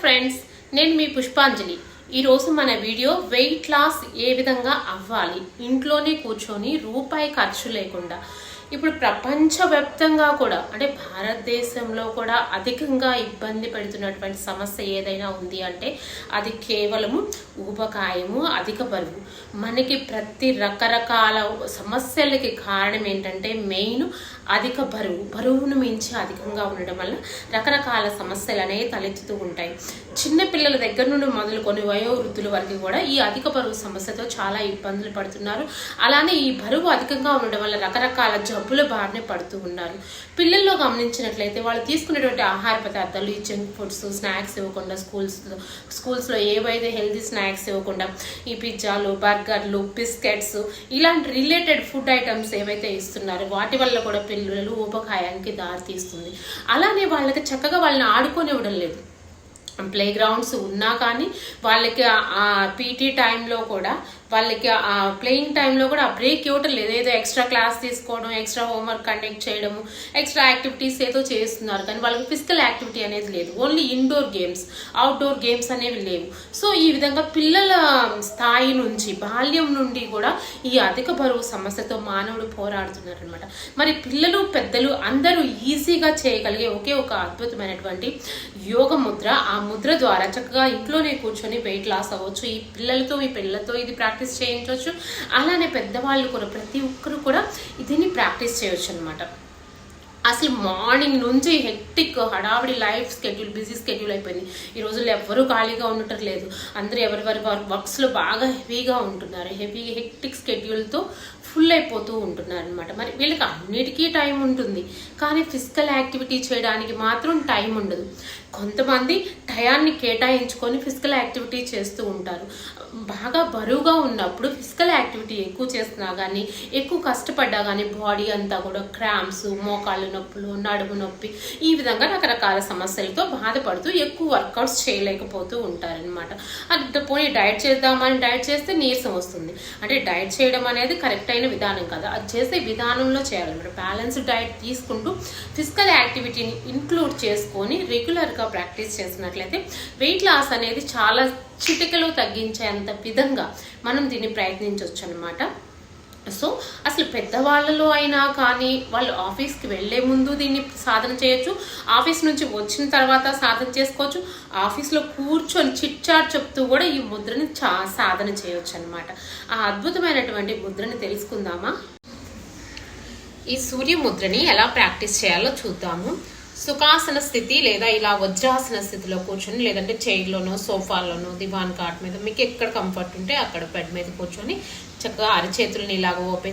Friends నేను మీ పుష్పాంజలి. ఈరోజు మన వీడియో వెయిట్ లాస్ ఏ విధంగా అవ్వాలి? ఇంట్లోనే కూర్చొని రూపాయి ఖర్చు లేకుండా. ఇప్పుడు ప్రపంచవ్యాప్తంగా కూడా అంటే భారతదేశంలో కూడా అధికంగా ఇబ్బంది పెడుతున్నటువంటి సమస్య ఏదైనా ఉంది అంటే అది కేవలము ఊబకాయము అధిక బరువు. మనకి ప్రతి రకరకాల సమస్యలకి కారణం ఏంటంటే మెయిన్ అధిక బరువు. బరువును మించి అధికంగా ఉండడం వల్ల రకరకాల సమస్యలు అనేవి తలెత్తుతూ ఉంటాయి. చిన్న పిల్లల దగ్గర నుండి మొదలుకొని వయోవృద్ధుల వరకు కూడా ఈ అధిక బరువు సమస్యతో చాలా ఇబ్బందులు పడుతున్నారు. అలానే ఈ బరువు అధికంగా ఉండడం వల్ల రకరకాల జబ్బుల బారిన పడుతూ ఉన్నారు. పిల్లల్లో గమనించినట్లయితే వాళ్ళు తీసుకునేటువంటి ఆహార పదార్థాలు ఈ జంక్ ఫుడ్స్ స్నాక్స్ ఇవ్వకుండా స్కూల్స్ స్కూల్స్లో ఏవైతే హెల్తీ స్నాక్స్ ఇవ్వకుండా ఈ పిజ్జాలు బర్గర్లు బిస్కెట్స్ ఇలాంటి రిలేటెడ్ ఫుడ్ ఐటమ్స్ ఏవైతే ఇస్తున్నారో వాటి వల్ల కూడా పిల్లలు ఉపకాయానికి దారితీస్తుంది అలానే వాళ్ళకి చక్కగా వాళ్ళని ఆడుకోనివ్వడం లేదు. ప్లే గ్రౌండ్స్ ఉన్నా కానీ వాళ్ళకి పీటీ టైంలో కూడా వాళ్ళకి ఆ ప్లేయింగ్ టైంలో కూడా ఆ బ్రేక్ ఇవ్వటం లేదు. ఏదో ఎక్స్ట్రా క్లాస్ తీసుకోవడం ఎక్స్ట్రా హోంవర్క్ కండక్ట్ చేయడము ఎక్స్ట్రా యాక్టివిటీస్ ఏదో చేస్తున్నారు. కానీ వాళ్ళకి ఫిజికల్ యాక్టివిటీ అనేది లేదు. Only indoor games outdoor games అనేవి లేవు. సో ఈ విధంగా పిల్లల స్థాయి నుంచి బాల్యం నుండి కూడా ఈ అధిక బరువు సమస్యతో మానవుడు పోరాడుతున్నారు అనమాట మరి పిల్లలు పెద్దలు అందరూ ఈజీగా చేయగలిగే ఒకే ఒక అద్భుతమైనటువంటి యోగ ముద్ర. ఆ ముద్ర ద్వారా చక్కగా ఇంట్లోనే కూర్చొని వెయిట్ లాస్ అవ్వచ్చు. ఈ పిల్లలతో మీ పిల్లలతో ఇది ప్రాక్టీస్ ప్రాక్టీస్ చేయించవచ్చు. అలానే పెద్దవాళ్ళు కూడా ప్రతి ఒక్కరు కూడా దీన్ని ప్రాక్టీస్ చేయొచ్చు అనమాట అసలు మార్నింగ్ నుంచి హెక్టిక్ హడావిడి లైఫ్ స్కెడ్యూల్ బిజీ స్కెడ్యూల్ అయిపోయింది. ఈ రోజుల్లో ఎవ్వరూ ఖాళీగా ఉండటం లేదు. అందరూ ఎవరి వర్క్స్లో బాగా హెవీగా ఉంటున్నారు. హెవీ హెక్టిక్ స్కెడ్యూల్తో ఫుల్ అయిపోతూ ఉంటున్నారు అనమాట మరి వీళ్ళకి అన్నిటికీ టైం ఉంటుంది. కానీ ఫిజికల్ యాక్టివిటీ చేయడానికి మాత్రం టైం ఉండదు. కొంతమంది టయాన్ని కేటాయించుకొని ఫిజికల్ యాక్టివిటీ చేస్తూ ఉంటారు. బాగా బరువుగా ఉన్నప్పుడు ఫిజికల్ యాక్టివిటీ ఎక్కువ చేస్తున్నా కానీ ఎక్కువ కష్టపడ్డా కానీ బాడీ అంతా కూడా క్రామ్స్ మోకాళ్ళు నొప్పులు నడుము నొప్పి ఈ విధంగా రకరకాల సమస్యలతో బాధపడుతూ ఎక్కువ వర్కౌట్స్ చేయలేకపోతూ ఉంటారనమాట అది పోనీ డైట్ చేద్దామని డైట్ చేస్తే నీరసం వస్తుంది. అంటే డైట్ చేయడం అనేది కరెక్ట్ అయిన విధానం కదా. అది చేసే విధానంలో చేయాలన్నమాట బ్యాలెన్స్డ్ డైట్ తీసుకుంటూ ఫిజికల్ యాక్టివిటీని ఇంక్లూడ్ చేసుకొని రెగ్యులర్గా ప్రాక్టీస్ చేసినట్లయితే వెయిట్ లాస్ అనేది చాలా చిటికలో తగ్గించేంత విధంగా మనం దీన్ని ప్రయత్నించవచ్చు అనమాట సో అసలు పెద్దవాళ్ళలో అయినా కానీ వాళ్ళు ఆఫీస్కి వెళ్ళే ముందు దీన్ని సాధన చేయొచ్చు. ఆఫీస్ నుంచి వచ్చిన తర్వాత సాధన చేసుకోవచ్చు. ఆఫీస్లో కూర్చొని చిట్చాట్ చెప్తూ కూడా ఈ ముద్రని చా సాధన చేయొచ్చు అనమాట ఆ అద్భుతమైనటువంటి ముద్రని తెలుసుకుందామా? ఈ సూర్య ముద్రని ఎలా ప్రాక్టీస్ చేయాలో చూద్దాము. సుఖాసన స్థితి లేదా ఇలా వజ్రాసన స్థితిలో కూర్చొని లేదంటే చైర్లోనో సోఫాల్లోనో దివాన్ కాట్ మీద మీకు ఎక్కడ కంఫర్ట్ ఉంటే అక్కడ బెడ్ మీద కూర్చొని చక్కగా అరచేతులను ఇలాగ ఓపెన్